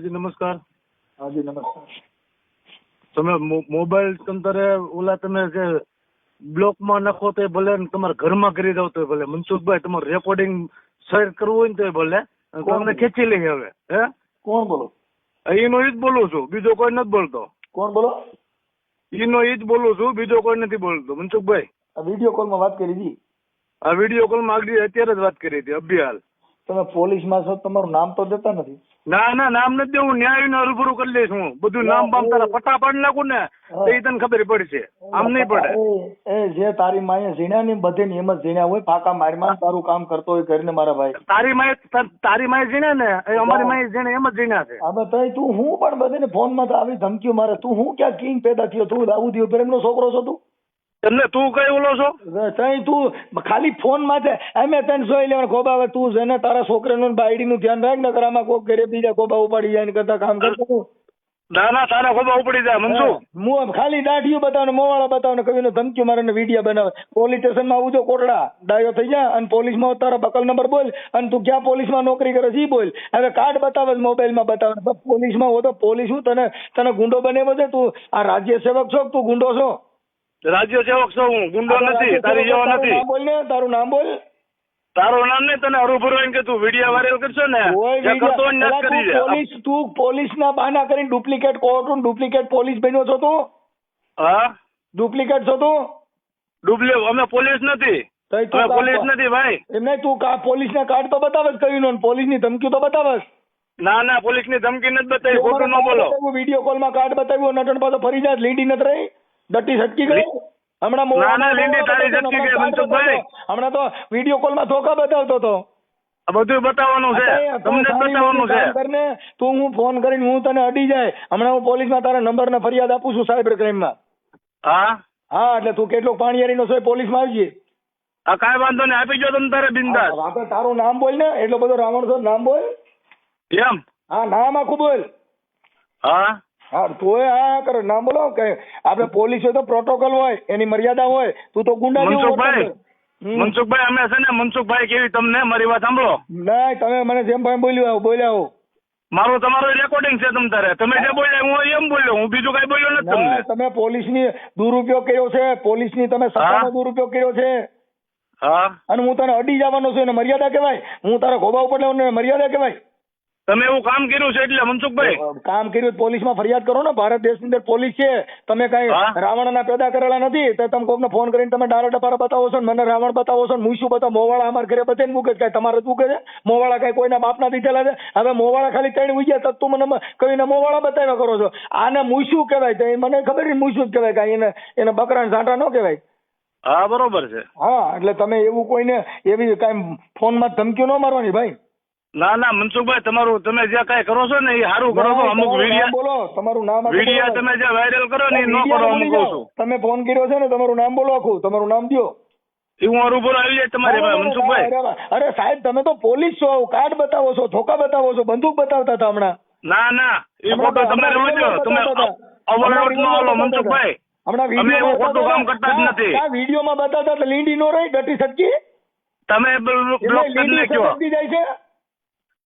હાજી નમસ્કાર. હાજી નમસ્કાર. તમે મોબાઈલ તંતરે ઓલા તમે જે બ્લોકમાં નાખો તો ભલે તમારા ઘરમાં કરી દો તો ભલે. મનસુખભાઈ તમારું રેકોર્ડિંગ શેર કરવું હોય ને તો ભલે? તમને ખેંચી લઈ હવે હે? કોણ બોલો? એનો ઈ જ બોલું છું બીજો કોઈ નથી બોલતો. કોણ બોલો? ઈનો ઈ જ બોલું છું બીજો કોઈ નથી બોલતો. મનસુખભાઈ. આ વીડિયો કોલમાં વાત કરી હતી આ વીડિયો કોલમાં આગળ અત્યારે જ વાત કરી હતી અભિયાલ. તમે પોલીસમાં છો તમારું નામ તો દેતા નથી. ના ના નામ નથી દેવું ન્યાય રૂબરૂ કરી લઈશ હું. બધું નામ બામ તારા પટ્ટા પાડી નાખું ને તો એ તને ખબર પડશે. આમ નહીં પડે. એ જે તારી માએ ઝીણ્યા ને બધે નિયમ એમ જ ઝીણ્યા હોય ફાકા મારમાં તારું કામ કરતો હોય કરીને મારા ભાઈ. તારી માએ તારી માએ ઝીણ્યા ને એ અમારી માએ જીણે એમ જ જીણ્યા છે. હવે તો તું હું પણ બધે ફોનમાં તો આવી ધમકીઓ મારે. તું હું ક્યાં કિંગ પેદા થયો? તું દાઉદી પ્રેમ નો છોકરો છો તું? એમને તું કઈ ઓલો છો? તઈ તું ખાલી ફોનમાં છે એમે તને જોઈ લેવાનું ખોબા હવે તું છે ને તારા છોકરાનું બાયડી નું ધ્યાન રાખ ને આમાં કોક ઘરે બીજા ખોબા ઉપાડી જાય ને કરતા કામ કરતો ના ના તારા ખોબા ઉપડી જાય મનસુખ હું ખાલી દાઢીઓ બતાવને મોવાળા બતાવને કવિ નો ધમકી મારે ને વીડિયો બનાવે. પોલીસ સ્ટેશનમાં આવું જો કોટડા ડાયો થઈ જા અને પોલીસમાં તારા બકલ નંબર બોલ અને તું ક્યાં પોલીસમાં નોકરી કરે છે બોલ. હવે કાર્ડ બતાવે મોબાઈલમાં બતાવે પોલીસમાં હો તો પોલીસ હું તને તને ગુંડો બને છે? તું આ રાજ્ય સેવક છો તું ગુંડો છો? રાજ્ય સેવક છું હું ગુંડો નથી તારી જેવો નથી. બોલ ને તારું નામ બોલ. તારું નામ ને તને હરુભરું એમ કે તું વીડિયો વાયરલ કરશો ને જે કરતો હોય ને કરી તું દે. પોલીસ તું પોલીસના બહાના કરીને ડુપ્લિકેટ કોર્ટ ડુપ્લિકેટ પોલીસ બન્યો છો તું? હા? ડુપ્લિકેટ છો તું? ડુપ્લે અમે પોલીસ નથી. અમે પોલીસ નથી ભાઈ. એમ તું કા પોલીસના કાર્ડ તો બતાવે કર્યું કયું પોલીસ પોલીસની ધમકી તો બતાવે ના ના પોલીસની ધમકી નથી બતાવી ખોટું ન બોલો. વીડિયો કોલમાં કાર્ડ બતાવ્યું નટણ પાછો ફરી જાય લીડી નથી રહી. ડટ્ટી સટકી ગયો? હમણાં ના, ના, લીંડી તારી હમણાં ગઈ, મનસુખભાઈ. હમણાં તો વીડિયો કોલમાં ધોકા બતાવતો હતો. બધું બતાવવાનું છે. તમને બતાવવાનું છે. કરને તું હું ફોન કરીને હું તને અડી જાય. હમણાં હું પોલીસમાં તારા નંબર ને ફરિયાદ આપું છું સાયબર ક્રાઇમમાં. હા? હા એટલે તું કેટલો પાણીયારીનો છે પોલીસ પોલીસમાં આવજે. આ કાંઈ વાંધો નહીં આપી જો તમે તારે બિંદાસ. આપણે તારું નામ બોલ ને એટલો બધો રાવણ છો નામ બોલ. એમ? હા નામ આખું બોલ. હા? હા તોય હા કરે ના બોલો કે આપણે પોલીસ હોય તો પ્રોટોકોલ હોય એની મર્યાદા હોય તું તો ગુંડા મનસુખભાઈ. મનસુખભાઈ અમે છે ને મનસુખભાઈ કેવી તમને મારી વાત સાંભળો? ના તમે મને જેમ ભાઈ બોલ્યું આવું બોલ્યા હો મારું તમારું રેકોર્ડિંગ છે તમ તારે. તમે જે બોલ્યા હું એમ બોલ્યો હું બીજું કઈ બોલ્યો નથી ના તમને તમે પોલીસની દુરુપયોગ કર્યો છે પોલીસની તમે સત્તાનો દુરુપયોગ કર્યો છે. હા. અને હું તને અડી જવાનો છું એને મર્યાદા કહેવાય. હું તારા ખોબા ઉપર લેવાનો મર્યાદા કહેવાય. તમે એવું કામ કર્યું છે એટલે મનસુખભાઈ? કામ કર્યું પોલીસમાં ફરિયાદ કરો ને ભારત દેશની અંદર પોલીસ છે. તમે કઈ. રાવણના પેદા કરેલા નથી તો તમે કોકને ફોન કરીને તમે ડારા ડપારા બતાવો છો મને રાવણ બતાવો છો હું શું બતાવો? મોવાળા અમારા ઘરે બધે મૂકે છે તમારે મૂકે છે? મોવાળા કઈ કોઈના બાપના દીધેલા છે? હવે મોવાળા ખાલી ત્રણ ઉગ્યા તો તું મને કહીને મોવાળા બતાવ્યા કરો છો. આને મૂછું કહેવાય? તો મને ખબર નહીં મૂછું જ કહેવાય? કાંઈ એને એને બકરા ઝાંટા ન કહેવાય? હા બરોબર છે. હા એટલે તમે એવું કોઈને એવી કાંઈ ફોનમાં ધમકીઓ ન મારવાની ભાઈ. ના ના મનસુખભાઈ તમારું તમે જે કઈ કરો છો ને એ સારું કરો છો અમુક તમારું બોલો તમારું નામ આખું તમે જે વાયરલ કરો ને એ ન કરો વીડિયો અમુક કહું છું તમે ફોન કર્યો છે ને તમારું નામ બોલો આખું તમારું નામ દો એ હું રૂબરૂ આવી જાય તમારી પાસે મનસુખભાઈ. અરે, સાહેબ તમે તો પોલીસ છો કાર્ડ બતાવો છો ધોકા બતાવો છો બંદૂક બતાવતા હતા હમણાં. ના ના એ ફોટો તમે હમણાં તમે. અવરવટ ન હમણાં મનસુખભાઈ. હમણાં અમે એવું ખોટું કામ કરતા જ નથી. આ વિડીયોમાં બતાવતા એટલે લીંડી નો રહી ડટી સટકી. તમે બ્લોક કરી નાખ્યો